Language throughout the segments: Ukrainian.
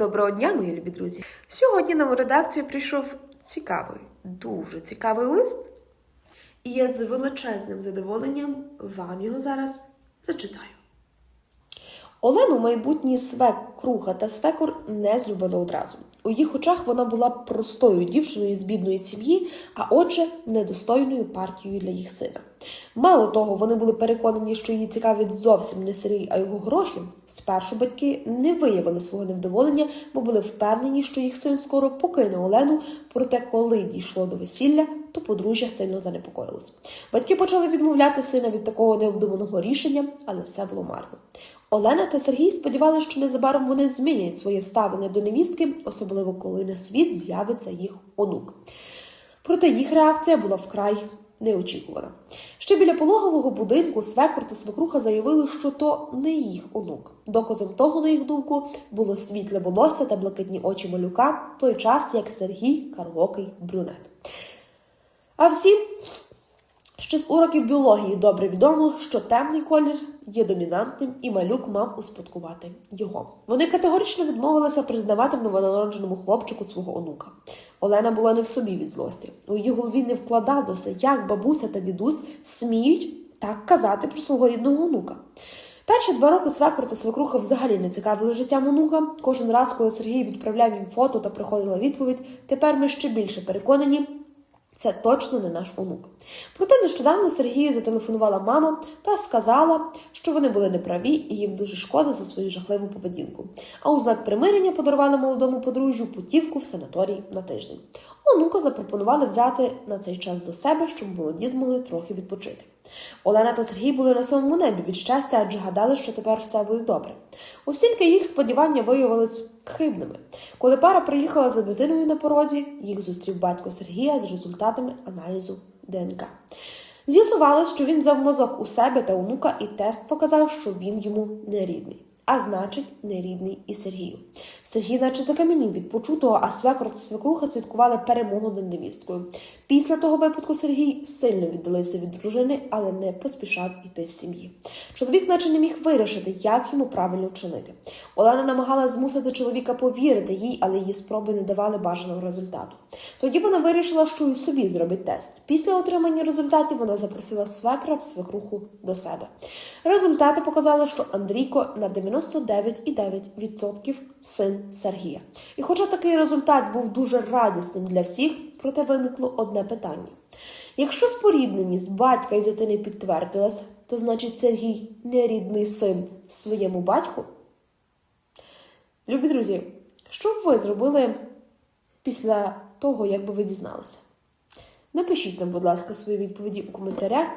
Доброго дня, мої любі друзі! Сьогодні нам у редакцію прийшов цікавий, дуже цікавий лист. І я з величезним задоволенням вам його зараз зачитаю. Олену майбутні свекруха та свекор не злюбили одразу. У їх очах вона була простою дівчиною з бідної сім'ї, а отже, недостойною партією для їх сина. Мало того, вони були переконані, що її цікавить зовсім не Сергій, а його гроші. Спершу батьки не виявили свого невдоволення, бо були впевнені, що їх син скоро покине Олену. Проте, коли дійшло до весілля, то подружжя сильно занепокоїлось. Батьки почали відмовляти сина від такого необдуманого рішення, але все було марно. Олена та Сергій сподівалися, що незабаром вони змінять своє ставлення до невістки, особливо коли на світ з'явиться їх онук. Проте їх реакція була вкрай неочікувана. Ще біля пологового будинку свекор та свекруха заявили, що то не їх онук. Доказом того, на їх думку, було світле волосся та блакитні очі малюка, в той час як Сергій каргокий брюнет. А всім Ще з уроків біології добре відомо, що темний колір є домінантним, і малюк мав успадкувати його. Вони категорично відмовилися признавати в новонародженому хлопчику свого онука. Олена була не в собі від злості. У її голові не вкладалося, як бабуся та дідусь сміють так казати про свого рідного онука. Перші два роки свекор та свекруха взагалі не цікавили життям онука. Кожен раз, коли Сергій відправляв їм фото та приходила відповідь, тепер ми ще більше переконані. Це точно не наш онук. Проте нещодавно Сергію зателефонувала мама та сказала, що вони були неправі і їм дуже шкода за свою жахливу поведінку. А у знак примирення подарували молодому подружжю путівку в санаторій на тиждень. Онука запропонували взяти на цей час до себе, щоб молоді змогли трохи відпочити. Олена та Сергій були на самому небі від щастя, адже гадали, що тепер все буде добре. Оскільки їх сподівання виявились хибними. Коли пара приїхала за дитиною на порозі, їх зустрів батько Сергія з результатами аналізу ДНК. З'ясувалось, що він взяв мозок у себе та онука, і тест показав, що він йому не рідний. А значить, не рідний і Сергію. Сергій, наче закам'янів від почутого, а свекор та свекруха святкували перемогу над невісткою. Після того випадку Сергій сильно віддалився від дружини, але не поспішав іти з сім'ї. Чоловік, наче не міг вирішити, як йому правильно вчинити. Олена намагалась змусити чоловіка повірити їй, але її спроби не давали бажаного результату. Тоді вона вирішила, що і собі зробить тест. Після отримання результатів вона запросила свекра та свекруху до себе. Результати показали, що Андрійко на 99,9% син Сергія. І хоча такий результат був дуже радісним для всіх, проте виникло одне питання. Якщо спорідненість батька і дитини підтвердилась, то значить Сергій не рідний син своєму батьку? Любі друзі, що б ви зробили після того, як би ви дізналися? Напишіть нам, будь ласка, свої відповіді у коментарях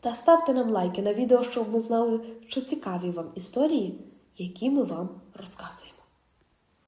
та ставте нам лайки на відео, щоб ми знали, що цікаві вам історії, які ми вам розказуємо.